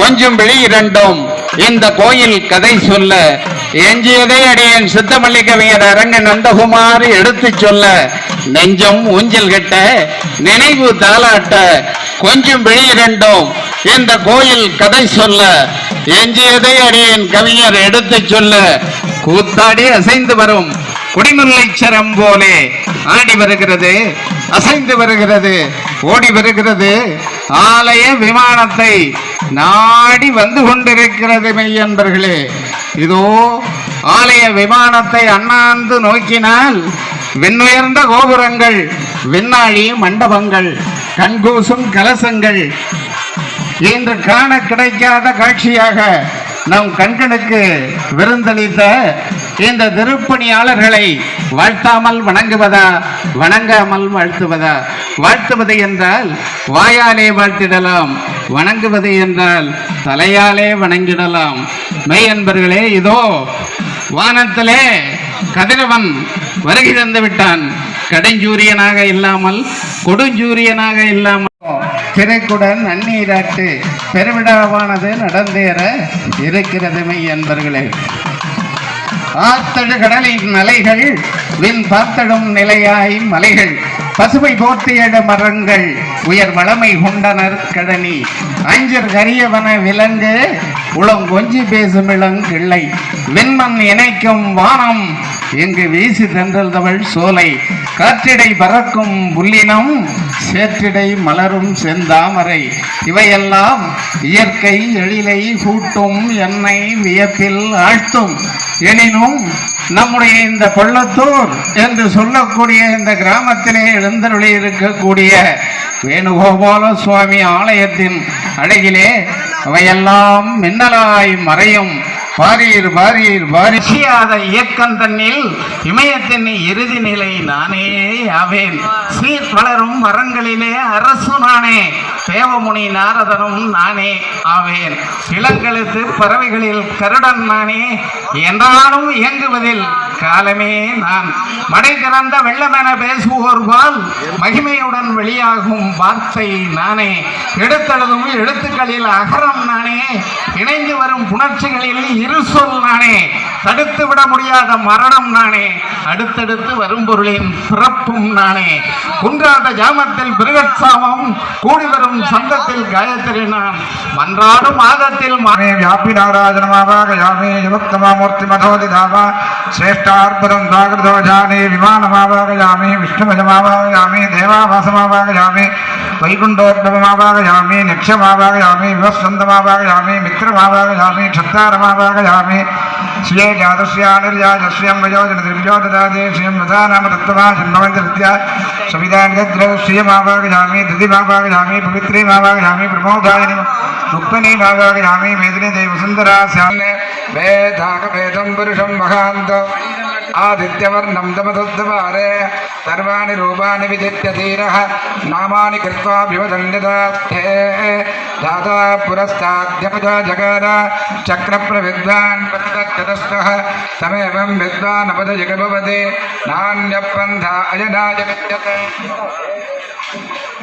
கொஞ்சம் வெளியிடண்டும் இந்த கோயில் கதை சொல்ல எஞ்சியதை அடியேன் சித்தமல்லி கவிஞர் அரங்க நந்தகுமார் எடுத்துச் சொல்ல நெஞ்சம் ஊஞ்சல் கட்ட நினைவு தாளாட்ட கொஞ்சம் விழி இந்த கோயில் கதை சொல்ல எஞ்சியதை அடியேன் கவிஞர் எடுத்துச் சொல்ல கூத்தாடி அசைந்து வரும். குடிமுல்லைச்சரம் போலே ஆடி வருகிறது அசைந்து வருகிறது ஓடி வருகிறது. ஆலய விமானத்தை நாடி வந்து கொண்டிருக்கிறது மெய்யன்பர்களே இதோ ஆலய விமானத்தை அண்ணாந்து நோக்கினால் விண்ணுயர்ந்த கோபுரங்கள் விண்ணாழி மண்டபங்கள் கண்கூசும் கலசங்கள். இன்று காண கிடைக்காத காட்சியாக நம் கண்களுக்கு விருந்தளித்த இந்த திருப்பணியாளர்களை வாழ்த்தாமல் வணங்குவதா வணங்காமல் வாழ்த்துவதா? வாழ்த்துவது என்றால் வாயாலே வாழ்த்திடலாம். வணங்குவது என்றால் தலையாலே வணங்கிடலாம். மெய் அன்பர்களே இதோ வானத்திலே கதிரவன் வருகை தந்து விட்டான். கடைஞ்சூரியனாக இல்லாமல் கொடுஞ்சூரியனாக இல்லாமல். திரைக்குடன் நன்னீராட்டு பெருவிழாவானது நடந்தேற இருக்கிறது மெய் என்பர்களே ஆத்தழு கடலின் மலைகள் வின் பார்த்தடும் நிலையாய் மலைகள். பசுமை போர்த்தியட மரங்கள் உயர் வளமை கொண்டனர் கடனி. அஞ்சர் கரியவன விலங்கு உளம் கொஞ்சி பேசும் இளங்கிள்ளை விண்மண் இணைக்கும் வானம் இங்கு வீசி தென்றல்தவள் சோலை. காற்றிடை பறக்கும் புல்லினம் சேற்றிடை மலரும் செந்தாமரை. இவையெல்லாம் இயற்கை எழிலை கூட்டும் என்னை வியப்பில் ஆழ்த்தும். எனினும் நம்முடைய இந்த கொள்ளத்தூர் என்று சொல்லக்கூடிய இந்த கிராமத்திலே எழுந்தருளி இருக்கக்கூடிய வேணுகோபால சுவாமி ஆலயத்தின் அழகிலே அவையெல்லாம் மின்னலாய் மறையும். பாரீர் வாரியர் வாரிசியாத இயக்கம் தன்னில் இமயத்தின் இறுதி நிலை நானே ஆவேன். சீர் வளரும் மரங்களிலே அரசு நானே தேவமுனி நாரதனும் நானே ஆவேன். இளங்கழுத்து பறவைகளில் கருடன் நானே என்றாலும் இயங்குவதில் காலமே நான். மடை திறந்த வெள்ளமென பேசுவோர்வால் மகிமையுடன் வெளியாகும் வார்த்தை நானே. எடுத்தெழுதும் எழுத்துக்களில் அகரம் நானே. இணைந்து வரும் புணர்ச்சிகளில் இரு சொல் நானே தடுத்து விட முடியாத மரணம் நானே அடுத்தடுத்து வரும் பொருளின் பிறப்பும் நானே குன்றாத ஜாமத்தில் பிருகட்சாமம் கூடி வரும் சந்தத்தில் காயத்ரி நான் மன்றாடும் மாதத்தில் மா- मे व्यापि नाराजनमावागयामि युवक्तमामूर्तिमथोदिधावा श्रेष्ठार्पदं स्वाकृतो जाने विमानमावागयामि विष्णुभजमावागयामि देवावासमावागयामि वैकुण्ठोद्भवमावागयामि निक्षमावागयामि विवस्वन्दमावागयामि मित्रमावागयामि क्षत्तारमावागयामि श्रिये ജാതശ്യാനുർജാജസ്യം വയോജനതിർവ്യോ ദദാതേ ശ്രീം വധാനാമ തത്വമാ ജന്മവന്തൃത്യ സവിധാനഗ്രശ്രീമാവാഗജാമി ധൃതിമാവാഗജാമി പവിത്രീമാവാഗജാമി പ്രമോദായനി മുക്തനീമാവാഗജാമി മേദിനി ദേവസുന്ദരാസ്യാമേ വേദാകവേദം പുരുഷം മഹാന്തം ఆదిత్యవర్ణం దమధద్వారే సర్వాణి రూపాణి విదిత్య ధీర నామాని కృత్వా వివదన్యదాస్థే దాదా పురస్తాద్యపజా జగార చక్ర ప్రవిద్వాన్ ప్రతిదక్షతస్థ సమేవం విద్వానపద జగభవతి నాణ్యపంథ అజనాయ విద్యతే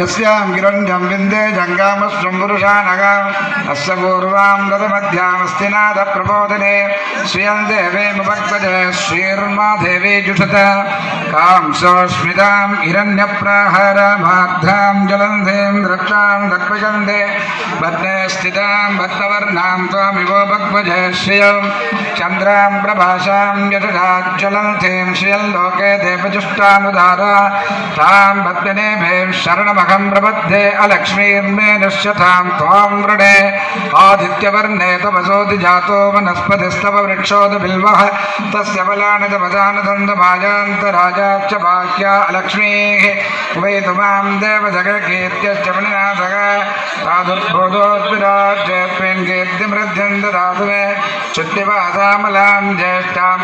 यस्यां गिरञ्जं विन्दे जङ्गामश्वं पुरुषानगाम् अस्य पूर्वां ददमध्यामस्ति नादप्रबोधने श्रियं देवेमुपक्तजे श्रीर्मा देवी जुषत कां सोऽस्मितां हिरण्यप्राहारमार्धां जलन्धीं द्रक्षां दक्पगन्धे बध्ने स्थितां बद्धवर्णां त्वामिवो भग्वजे श्रियं चन्द्रां प्रभासां यशसाज्ज्वलन्तीं श्रियं लोके देवजुष्टानुदारा तां भद्रनेभें त्वामहं प्रबद्धे अलक्ष्मीर्मे नश्यथां त्वां वृणे आदित्यवर्णे तपसोऽधिजातो वनस्पतिस्तव वृक्षोदबिल्वः। तस्य बलानि तपदानदन्तमायान्तराजाच्च भाग्या अलक्ष्मीः। वैतु माँ देवजगकीर्त्यश्च मणिनाथग ज्येष्ठाम्।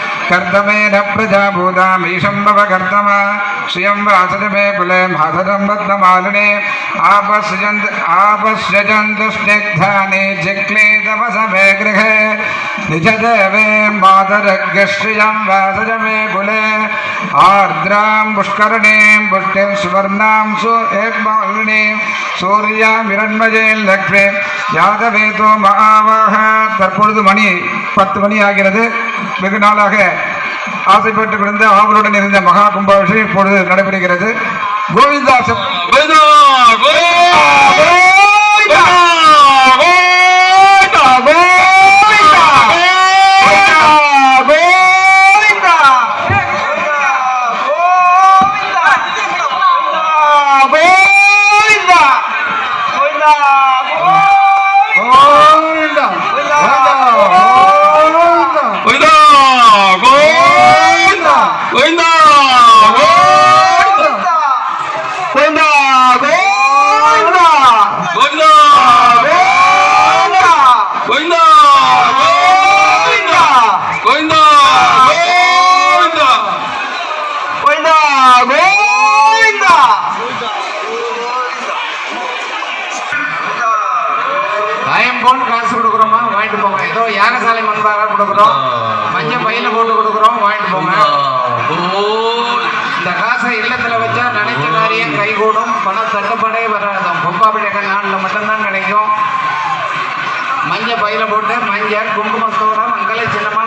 कर्दमेन प्रजाभूतामीशम्भवकर्दम श्रियं वासदमे कुले माधरं बद्धमालिने आपसृजन्त आपसृजन्त स्निग्धानि गृहे निजदेवे मातरग्रश्रियं वासजमे कुले आर्द्रां पुष्करणीं पुष्टिं सुवर्णां यादवेतो பத்து மணி ஆகிறது. வெகு நாளாக ஆசைப்பட்டு கிடந்த ஆவலுடன் இருந்த மகா கும்பாபிஷேகம் இப்பொழுது நடைபெறுகிறது. கோவிந்தாசன் கோவிந்தா போட்டு காசு கொடுக்குறோமா? வாங்கிட்டு போங்க. ஏதோ யாகசாலை மண்பாக கொடுக்குறோம். மஞ்சள் பையில போட்டு கொடுக்குறோம். வாங்கிட்டு போங்க. இந்த காசை இல்லத்துல வச்சா நினைச்ச காரியம் கைகூடும். பணம் தட்டுப்பாடே வராது. பொப்பாபிடக்க நாளில் மட்டும்தான் கிடைக்கும். மஞ்சள் பையில போட்டு மஞ்சள் குங்குமத்தோட மங்கள சின்னமா